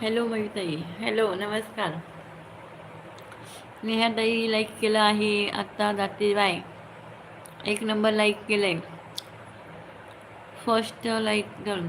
Hello ताई hello नमस्कार नेहाताई like केलं आहे आत्ता जाते बाय एक नंबर लाईक केलं आहे फर्स्ट लाईक डन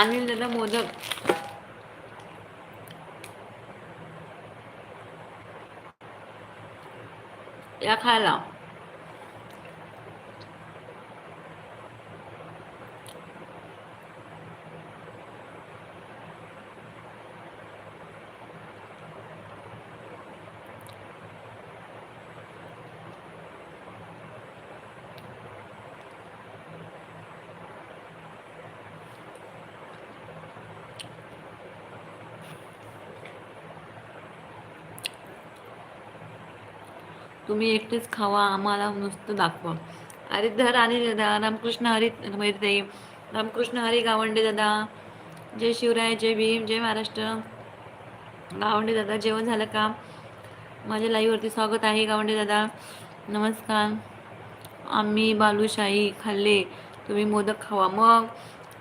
अनिल दादा मोदक. या खायला. तुम्ही एकटेच खावा आम्हाला नुसतं दाखवा. अरे आणि दादा रामकृष्ण हरी मैत्री रामकृष्ण हरी गावंडे दादा जय शिवराय जय भीम जय महाराष्ट्र. गावंडे दादा जेवण झालं का? माझ्या लाईव्हवरती स्वागत आहे गावंडे दादा. नमस्कार. आम्ही बालुशाही खाल्ले. तुम्ही मोदक खावा. मग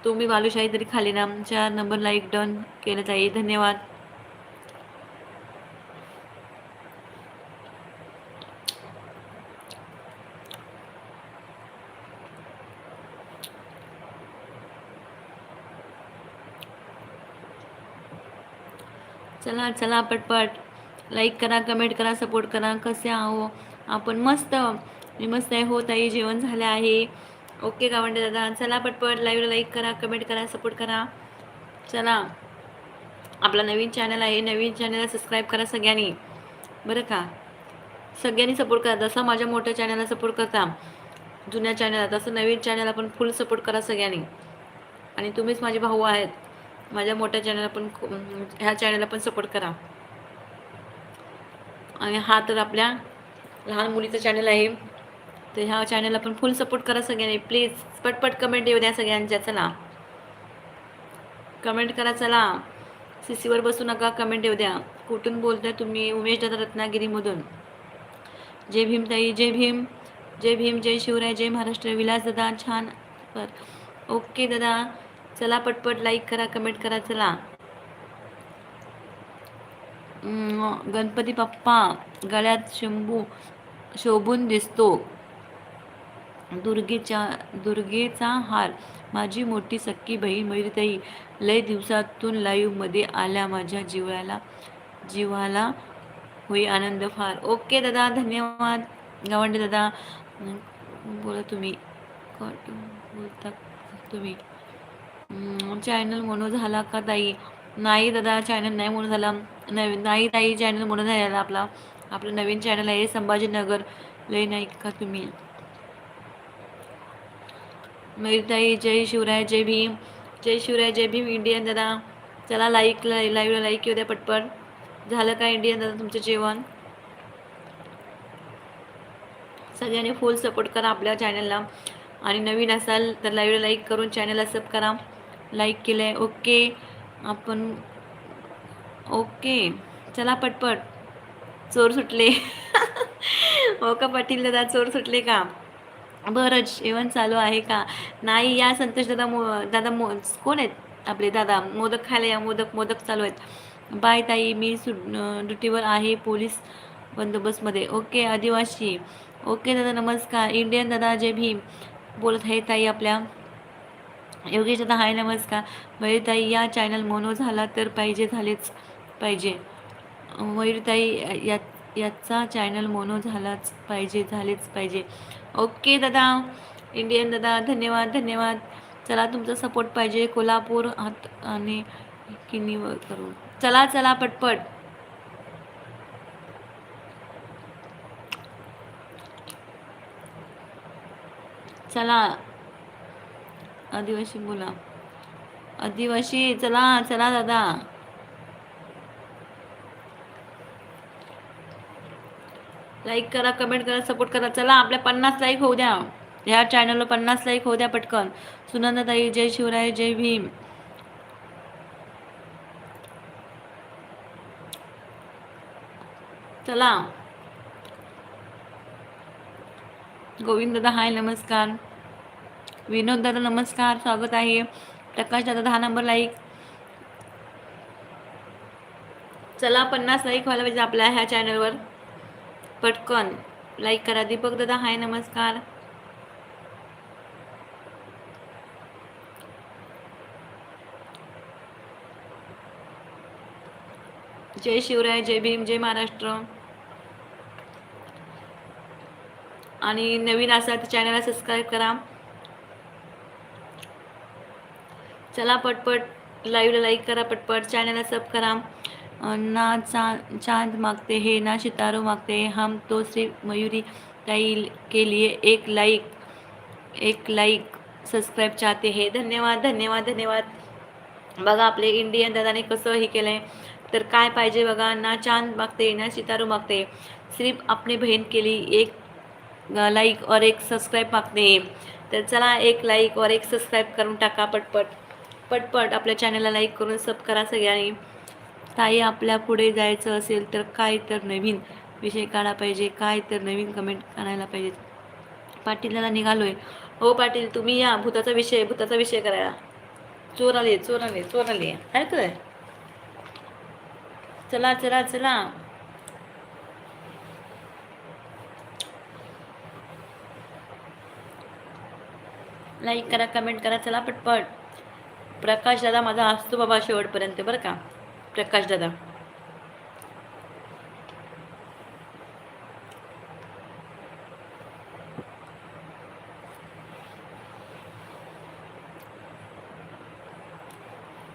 तुम्ही बालुशाही तरी खाल्ली ना. आमच्या नंबर लाईक डन केलं जाईल धन्यवाद. चला चला पटपट. लाईक करा कमेंट करा सपोर्ट करा. कसे आहो? आपण मस्त. मी मस्त आहे. हो ताई जेवण झाले आहे. ओके गावंडे दादा. चला पटपट. लाईव्हला लाईक करा कमेंट करा सपोर्ट करा. चला. आपला नवीन चॅनल आहे. नवीन चॅनलला सबस्क्राईब करा सगळ्यांनी. बरं का? सगळ्यांनी सपोर्ट करा. जसा माझ्या मोठ्या चॅनलला सपोर्ट करता जुन्या चॅनलला तसं नवीन चॅनल आपण फुल सपोर्ट करा सगळ्यांनी. आणि तुम्हीच माझे भाऊ आहेत. माझ्या मोठ्या चॅनलला पण ह्या चॅनलला पण सपोर्ट करा. आणि हा तर आपल्या लहान मुलीचं चॅनल आहे. तर ह्या चॅनलला पण फुल सपोर्ट करा सगळ्यांनी. प्लीज पटपट कमेंट येऊ द्या सगळ्यांच्या. चला. कमेंट करा चला. सीसीवर बसू नका कमेंट येऊ द्या. कुठून बोलताय तुम्ही? उमेश दादा रत्नागिरीमधून. जय भीमताई जय भीम. जय भीम जय शिवराय जय महाराष्ट्र. विलास दादा छान. ओके दादा. चला पटपट लाईक करा कमेंट करा चला. हो, गणपती बाप्पा गळ्यात शंभू शोभून दिसतो. दुर्गेच्या दुर्गेचा हार. माझी मोठी सख्खी बहीण मयुरीताई लय दिवसातून लाईव्हमध्ये आल्या. माझ्या जीवाला जीवाला होई आनंद फार. ओके दादा धन्यवाद. गावंडे दादा बोला तुम्ही. बोलता तुम्ही. चॅनल म्हणून झाला का ताई? नाही दादा चॅनल नाही म्हणून झाला. नवीन नाही ताई चॅनल म्हणून झालेला आपला. आपलं नवीन चॅनल आहे संभाजीनगर. लय नाही का तुम्ही? ताई जय शिवराय जय भीम. जय शिवराय जय भीम इंडियन दादा. चला लाईक लाईव्हला लाईक येऊ द्या पटपट. झालं का इंडियन दादा तुमचं जेवण? सगळ्यांनी फुल सपोर्ट करा आपल्या चॅनलला आणि नवीन असाल तर लाईव्हला लाईक करून चॅनलला सब करा. लाईक केलं आहे ओके आपण ओके चला पटपट चोर सुटले हो का पाटील दादा चोर सुटले का? बरं जेवण चालू आहे का? नाही या संतोष दादा मो दादा मो कोण आहेत? आपले दादा मोदक खायला या मोदक मोदक चालू आहेत. बाय ताई मी सु ड्युटीवर आहे पोलीस बंदोबस्तमध्ये. ओके आदिवासी. ओके दादा नमस्कार. इंडियन दादा जय भीम. बोलत आहे ताई आपल्या. योगेश दादा हाय नमस्कार. मयुरताई या चॅनल मोनो झाला तर पाहिजे झालेच पाहिजे. मयुरताई या याचा चॅनल मोनो झालाच पाहिजे झालेच पाहिजे. ओके दादा. इंडियन दादा धन्यवाद धन्यवाद. चला तुमचा सपोर्ट पाहिजे कोल्हापूर हात आणि किनी करू चला चला पटपट. चला. आदिवासी बोला आदिवासी चला चला दादा. लाईक करा कमेंट करा सपोर्ट करा. चला आपल्या पन्नास लाईक होऊ द्या. ह्या चॅनलला पन्नास लाईक होऊ द्या पटकन. सुनंदाताई जय शिवराय जय भीम. चला. गोविंद दादा हाय नमस्कार. विनोद दादा नमस्कार स्वागत आहे. प्रकाश दादा दहा नंबर लाईक. चला पन्नास लाईक व्हायला पाहिजे आपल्या ह्या चॅनलवर. पटकन लाईक करा. दीपक दादा हाय नमस्कार. जय शिवराय जय भीम जय महाराष्ट्र. आणि नवीन असा तर चॅनलला सबस्क्राईब करा. चला पटपट लाईव्हला लाईक करा पटपट चॅनलला सब करा. ना चा चांद मागते हे ना सितारो मागते हम तो सिर्फ मयूरी ताई के लिए एक लाइक एक लाइक सबस्क्राईब चाहते हे. धन्यवाद धन्यवाद धन्यवाद. बघा आपले इंडियन दादाने कसं हे केलं आहे तर काय पाहिजे बघा ना चांद मागते ना सितारो मागते. सिर्फ आपली बहीण केली एक लाईक और एक सबस्क्राईब मागते तर चला एक लाईक और एक सबस्क्राईब करून टाका पटपट. पटपट आपल्या चॅनलला लाईक करून सब करा सगळ्यांनी. ताई आपल्या पुढे जायचं असेल तर काय तर नवीन विषय काढा पाहिजे काय तर नवीन कमेंट आणायला पाहिजे. पाटीलला निघालोय. हो पाटील तुम्ही या. भूताचा विषय भूताचा विषय करायला. चोर आले चोर आले चोर आले. ऐकलंय चला चला चला. लाईक करा कमेंट करा चला पटपट. प्रकाश दादा माझा असतो बाबा शेवटपर्यंत बरं का? प्रकाश दादा.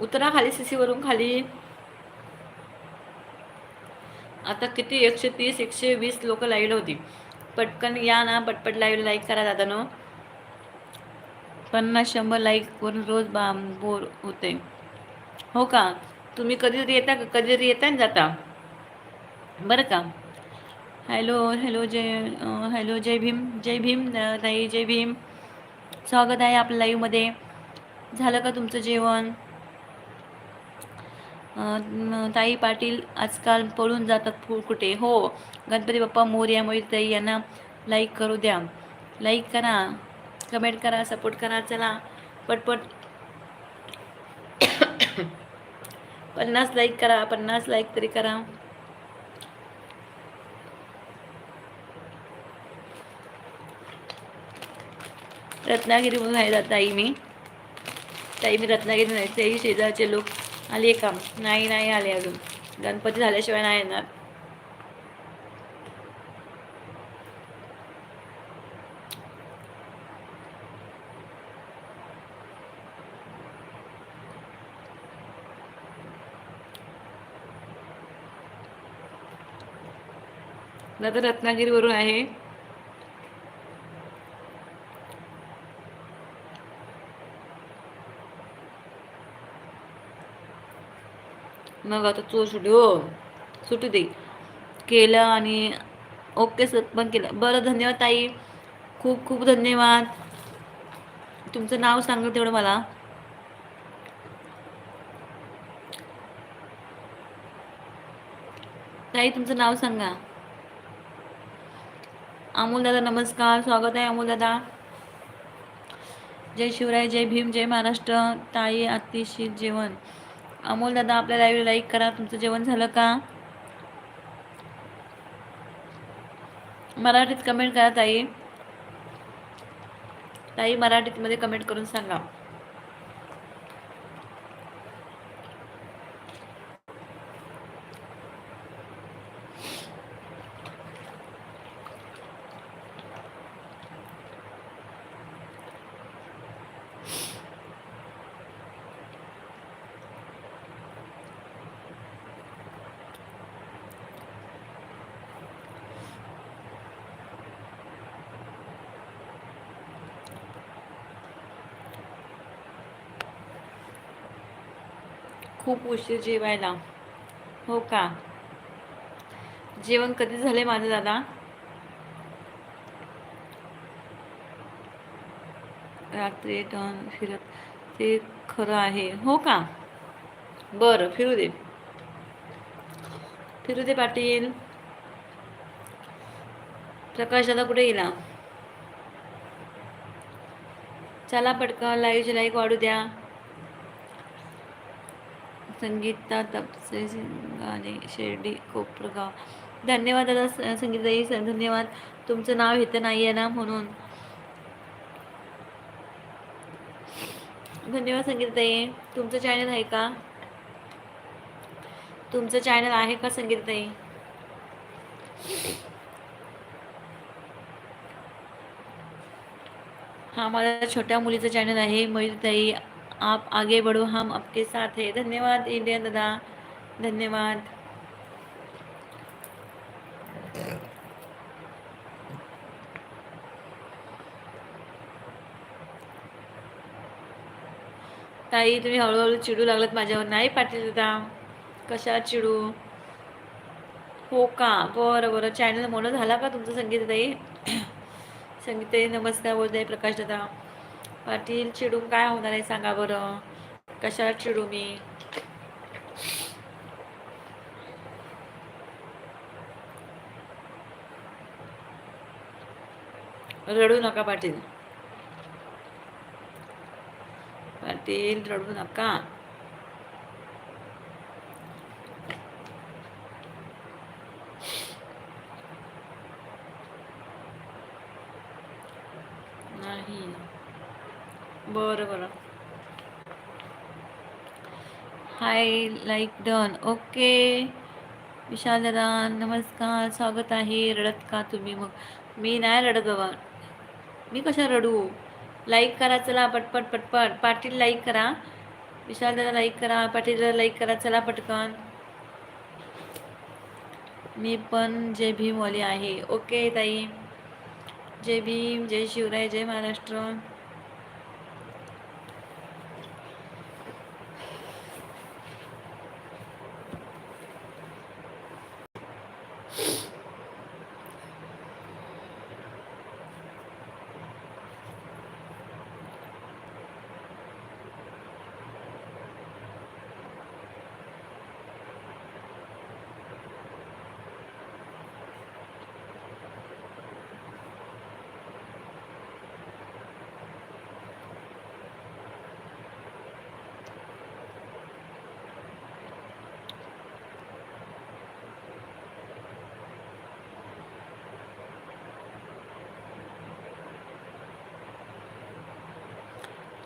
उतरा खाली सीसी वरून खाली. आता किती? एकशे तीस एकशे वीस लोक लाईव्ह होती. पटकन या ना पटपट लाईव्ह लाईक करा दादा नो पन्नास शंभर लाईक करून रोज बा बोर होते. हो का? तुम्ही कधीतरी येता का? कधीतरी येता आणि जाता? बरं का? हॅलो हॅलो जय हॅलो जय भीम जय भीम ताई जय भीम. स्वागत आहे आपल्या लाईव्हमध्ये झालं का तुमचं जेवण? ताई पाटील आजकाल पळून जातात कुठे? हो. गणपती बाप्पा मोर्यामुळे ताई यांना लाईक करू द्या. लाईक करा. कमेंट करा सपोर्ट करा चला. पटपट. पन्नास लाईक करा पन्नास लाईक तरी करा. रत्नागिरीमधून आहे जात ताई मी. ताई मी रत्नागिरी नाही तेही शेजारचे लोक. आले का नाही नाही आले अजून. गणपती झाल्याशिवाय नाही येणार. दादा रत्नागिरीवरून आहे. मग आता चोर सुटी हो. सुटू दे. केलं आणि ओके सर पण केलं. बरं धन्यवाद ताई. खूप खूप धन्यवाद. तुमचं नाव सांगा तेवढं मला. ताई तुमचं नाव सांगा. अमोल दादा नमस्कार. स्वागत आहे अमोल दादा. जय शिवराय जय भीम जय महाराष्ट्र. ताई अतिशय जेवण. अमोल दादा आपल्या लाईव्ह लाईक करा. तुमचं जेवण झालं का? मराठीत कमेंट करा ताई. ताई मराठीतमध्ये कमेंट करून सांगा. खूप उशीर जेवायला. हो का? जेवण कधी झाले माझं दादा? रात्री टन फिरत ते खरं आहे. हो का? बरं फिरू दे. फिरू दे पाटील. प्रकाश दादा कुठे गेला? चला पटकन लाईव्हची लाईक वाढू द्या. संगीता तपसे गाणे शिर्डी कोपरगाव. धन्यवाद दादा संगीताई धन्यवाद. तुमचं नाव इथं नाही आहे ना म्हणून. धन्यवाद संगीताई. तुमचं चॅनल आहे का? तुमचं चॅनल आहे का संगीताई? हा माझ्या छोट्या मुलीचं चॅनल आहे मयुरताई आप आगे बढ़ो हम आपके साथ है। धन्यवाद इंडियन दादा। धन्यवाद। ताई तुम्ही हळूहळू चिडू लागलात माझ्यावर. नाही पाटील दादा. कशा चिडू? हो का? बरं बरं. चॅनल मोठं झाला का तुमचं संगीत ताई संगीताई नमस्कार. बोलताय प्रकाश दादा. पाटील चिडून काय होणार आहे सांगा बरं? कशाला चिडू मी? रडू नका पाटील. पाटील रडू नका नाही बरं बरं hi like done. Okay. Vishal दादा नमस्कार. स्वागत आहे. रडत का तुम्ही मग? मी नाही रडत बाबा. मी कशा रडू? लाईक करा चला पटपट पटपट. पाटील लाईक करा. विशाल दादा लाईक करा. पाटील लाईक करा चला पटकन. मी पण जय भीमवाली आहे. ओके ताई. जय भीम जय शिवराय जय महाराष्ट्र.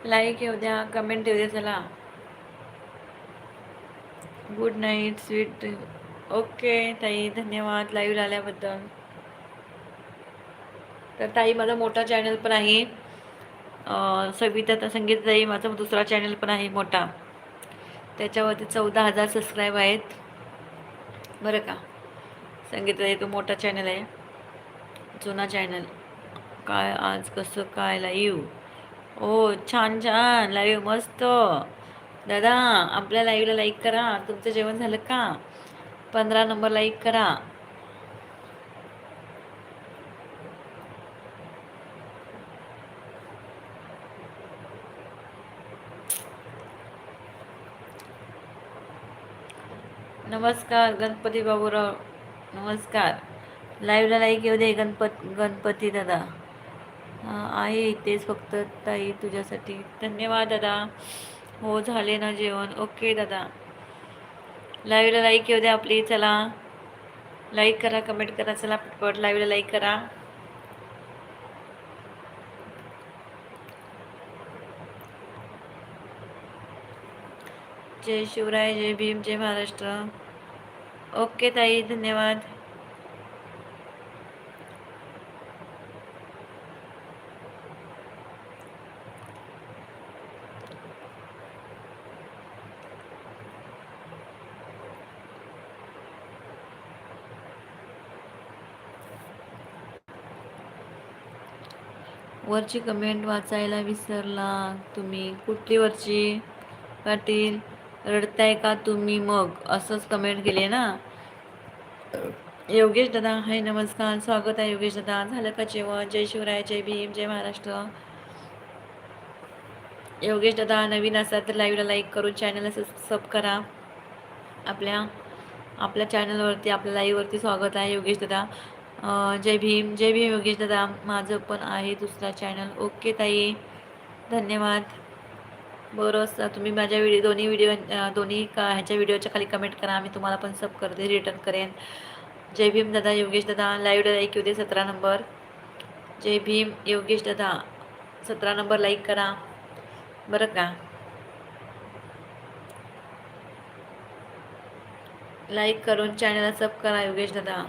लाईक येऊ द्या कमेंट येऊ द्या चला. गुड नाईट स्वीट ओके ताई धन्यवाद लाईव्ह आल्याबद्दल. तर ताई माझा मोठा चॅनल पण आहे. सविता संगीत ताई माझा दुसरा चॅनल पण आहे मोठा. त्याच्यावरती चौदा हजार सबस्क्राईब आहेत. बरं का? संगीत ताई तो मोठा चॅनल आहे. जुना चॅनल काय आज कसं काय लाईव्ह ओ छान छान. लाईव्ह मस्त. दादा आपल्या लाईव्हला लाईक करा. तुमचं जेवण झालं का? पंधरा नंबर लाईक करा. नमस्कार गणपती बाबूराव. नमस्कार. लाईव्हला लाईक येऊ दे गणपत गणपती दादा. आहे इथेच फक्त. ताई तुझ्यासाठी. धन्यवाद दादा. हो झाले ना जेवण. ओके दादा. लाईव्हला लाईक येऊ द्या आपली चला. लाईक करा कमेंट करा चला पटपट लाईव्हला लाईक करा. जय शिवराय जय भीम जय महाराष्ट्र. ओके ताई धन्यवाद. वरची कमेंट वाचायला विसरला. तुम्ही कुठली वरची? पाटील रडताय का तुम्ही मग? असंच कमेंट केली ना. योगेश दादा हाय नमस्कार. स्वागत आहे योगेश दादा. झालं का जेवण? जय शिवराय जय भीम जय महाराष्ट्र. योगेश दादा नवीन असाल तर लाईव्हला लाईक करून चॅनलला सबस्क्राईब करा. आपल्या आपल्या चॅनलवरती आपल्या लाईव्हवरती स्वागत आहे योगेश दादा. जय भीम जय भीम योगेश दादा माझं पण आहे दुसरा चॅनल ओके ताई. धन्यवाद. बरं तुम्ही माझ्या व्हिडिओ दोन्ही व्हिडिओ दोन्ही का ह्याच्या व्हिडिओच्या खाली कमेंट करा. मी तुम्हाला पण सब करते रिटर्न करेन. जय भीम दादा योगेश दादा लाईव्ह लाईक येऊ दे सतरा नंबर जय भीम योगेश दादा सतरा नंबर लाईक करा. बरं का? लाईक करून चॅनलला सब करा योगेश दादा.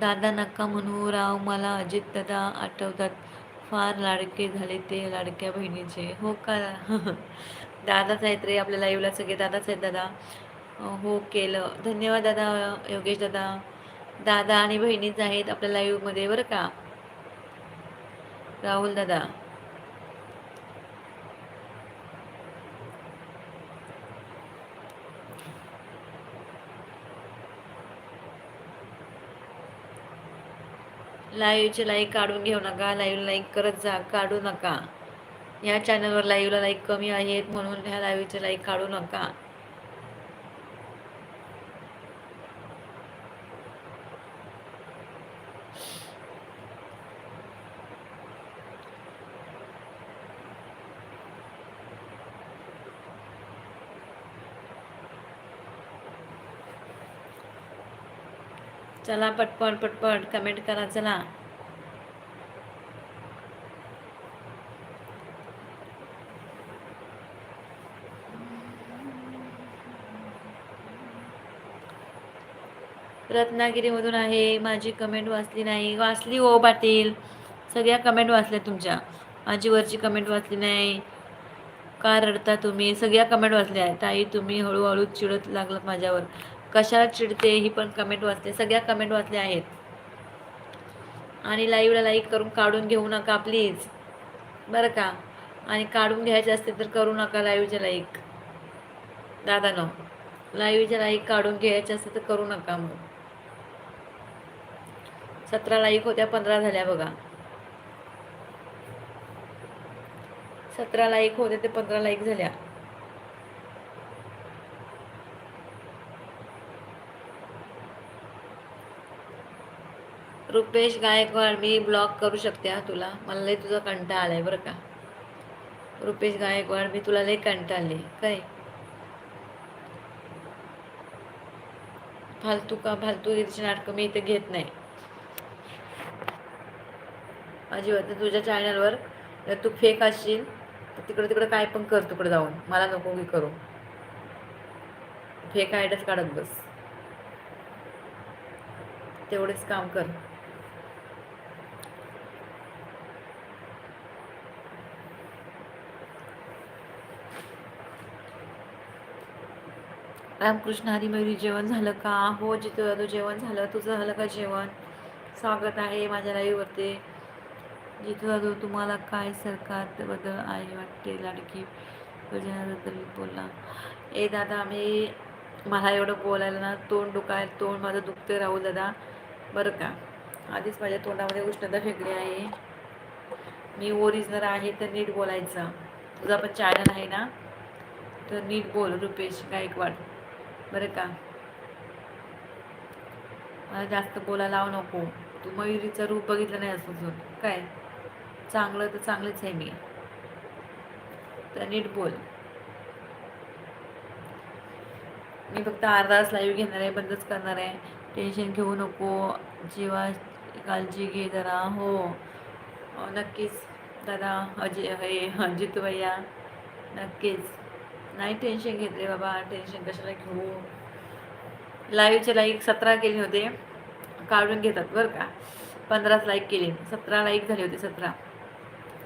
दादा नका म्हणू राव मला अजित दादा आठवतात. फार लाडके झाले ते लाडक्या बहिणीचे. हो का? दादाच आहेत रे आपल्या लाईव्हला सगळे. दादाच आहेत दादा. हो केलं. धन्यवाद दादा योगेश दादा. दादा आणि बहिणीच आहेत आपल्या लाईव्हमध्ये बरं का? राहुल दादा. लाईव्हचे लाईक काढून घेऊ नका. लाईव्ह लाईक करत जा काढू नका. या चॅनलवर लाईव्हला लाईक कमी आहेत म्हणून ह्या लाईव्हचे लाईक काढू नका. चला पटपट पटपट कमेंट करा चला. रत्नागिरीमधून आहे माझी कमेंट वाचली नाही. वाचली हो पाटील. सगळ्या कमेंट वाचल्या तुमच्या. माझी वरची कमेंट वाचली नाही. का रडता तुम्ही? सगळ्या कमेंट वाचल्या. आहेत ताई तुम्ही हळूहळू चिडत लागलं माझ्यावर. कशाला चिडते ही पण कमेंट वाचते. सगळ्या कमेंट वाचल्या आहेत. आणि लाईव्हला लाईक करून काढून घेऊ नका प्लीज बरं का? आणि काढून घ्यायचे असते तर करू नका लाईव्हचे लाईक दादा नो लाईव्हचे लाईक काढून घ्यायचे असते तर करू नका मग. सतरा लाईक होत्या पंधरा झाल्या बघा. सतरा लाईक होत्या ते पंधरा लाईक झाल्या. रुपेश गायकवाड मी ब्लॉक करू शकते हा तुला. मला लय तुझा कंटाळा आलाय बरं का. रुपेश गायकवाड मी तुला लय कंटाळले. काय? फालतू का फालतू तिची नाटकं मी इथे घेत नाही. अजिबात. तुझ्या चॅनलवर जर तू फेक असशील तर तिकडं तिकडं काय पण कर तिकडं जाऊन. मला नको की करू. फेक आयडच काढत बस. तेवढेच काम कर. रामकृष्ण हरी मयुरी जेवण झालं का? हो जिथं तू जेवण झालं. तुझं झालं का जेवण? स्वागत आहे माझ्या लाईव्हवरती. जिथं दादू तुम्हाला काय सरकारबद्दल आहे वाटते? लाडकी योजनेबद्दल बोलला. ए दादा मी मला एवढं बोलायला ना तोंड दुखाय तोंड माझं दुखते राहू दादा. बरं का? आधीच माझ्या तोंडामध्ये उष्णता फेकली आहे. मी ओरिजिनल आहे तर नीट बोलायचं. तुझा पण चॅनल आहे ना? तर नीट बोल रुपेश गायकवाड बरं का? मला जास्त बोलायला लावू नको. तू मयुरीचं रूप बघितलं नाही असं अजून. काय? चांगलं तर चांगलंच आहे मी. तर नीट बोल. मी फक्त अर्धा तास लाईव्ह घेणार आहे बंदच करणार आहे. टेन्शन घेऊ नको. जीवा काळजी घे जरा. हो. नक्कीच. दादा अजय हे अजित भैया नक्कीच. नाही टेन्शन घेत रे बाबा टेन्शन कशाला घेऊ? लाईव्हचे लाईक सतरा केले होते. काढून घेतात बरं का. पंधराच लाईक केले. सतरा लाईक झाले होते सतरा.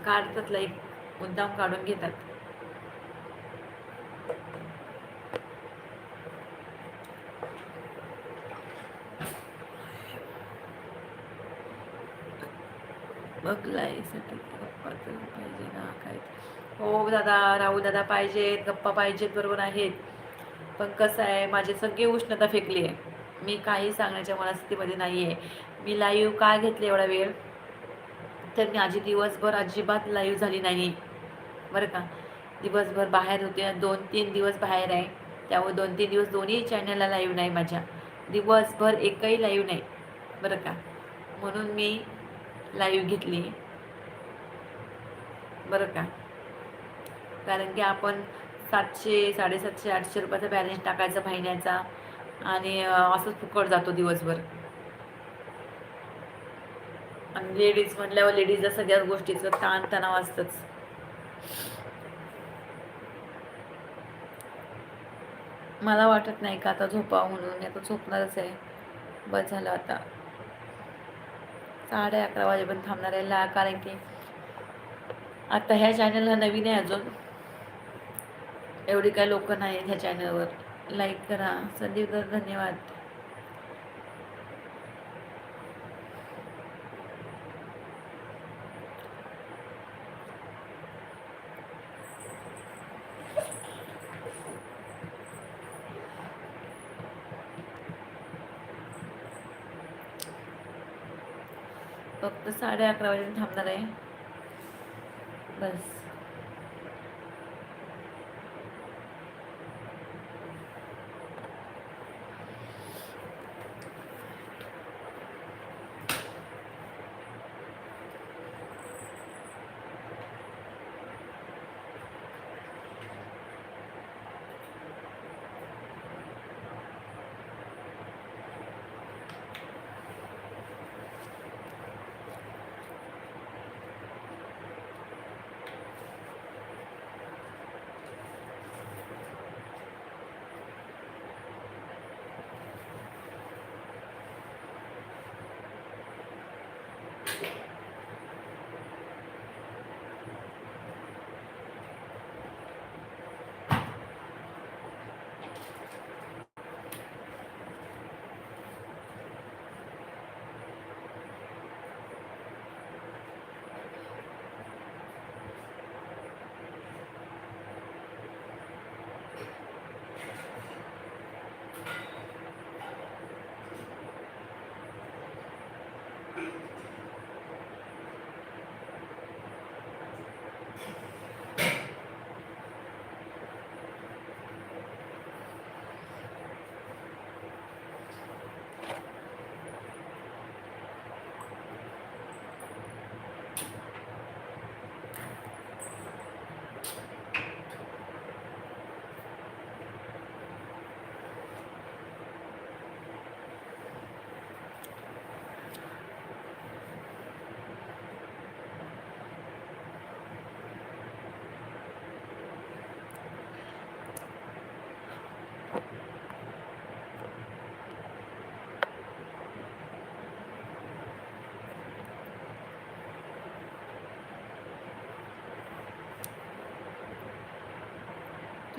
काढतात लाईक मुद्दाम काढून घेतात. बघ लाईकसाठी हो दादा राहू दादा पाहिजेत गप्पा पाहिजेत बरोबर आहेत. पण कसं आहे माझी सगळी उष्णता फेकली आहे. मी काही सांगण्याच्या मनस्थितीमध्ये नाही आहे मी लाईव्ह का घेतले एवढा वेळ? तर मी आजी दिवसभर अजिबात लाईव्ह झाली नाही. बरं का? दिवसभर बाहेर होते. दोन तीन दिवस बाहेर आहे. त्यामुळे दोन तीन दिवस दोन्ही चॅनलला लाईव्ह नाही माझ्या. दिवसभर एकही लाईव्ह नाही. बरं का? म्हणून मी लाईव्ह घेतली. बरं का? कारण की आपण सातशे साडेसातशे आठशे रुपयाचा बॅलन्स टाकायचा महिन्याचा आणि असंच फुकट जातो दिवसभर. आणि लेडीज म्हटल्यावर लेडीजला सगळ्याच गोष्टीचं ताणतणाव असतंच. मला वाटत नाही का आता झोपावं म्हणून? आता झोपणारच आहे. बस झालं आता. साडे अकरा वाजेपर्यंत थांबणार आहे ला कारण की आता ह्या चॅनलला नवीन आहे अजून. एवढी काय लोक नाही ह्या चॅनलवर लाईक करा. संदीप दर धन्यवाद. फक्त साडे अकरा वाजेपर्यंत थांबणार आहे. बस.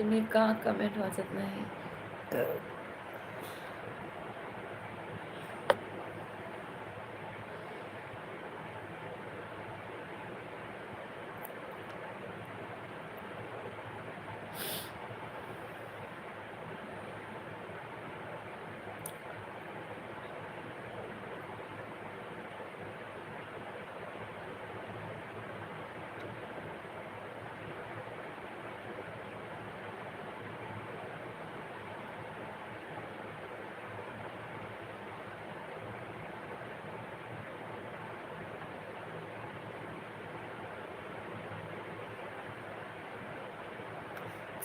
तुम्ही का कमेंट वाचत नाही?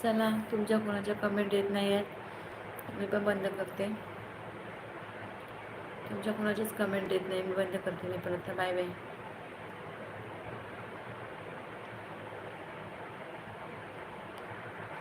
चला तुमच्या कोणाच्या कमेंट येत नाही आहेत मी पण बंद करते. तुमच्या कोणाचीच कमेंट येत नाही. मी बंद करते मी परत बाय बाय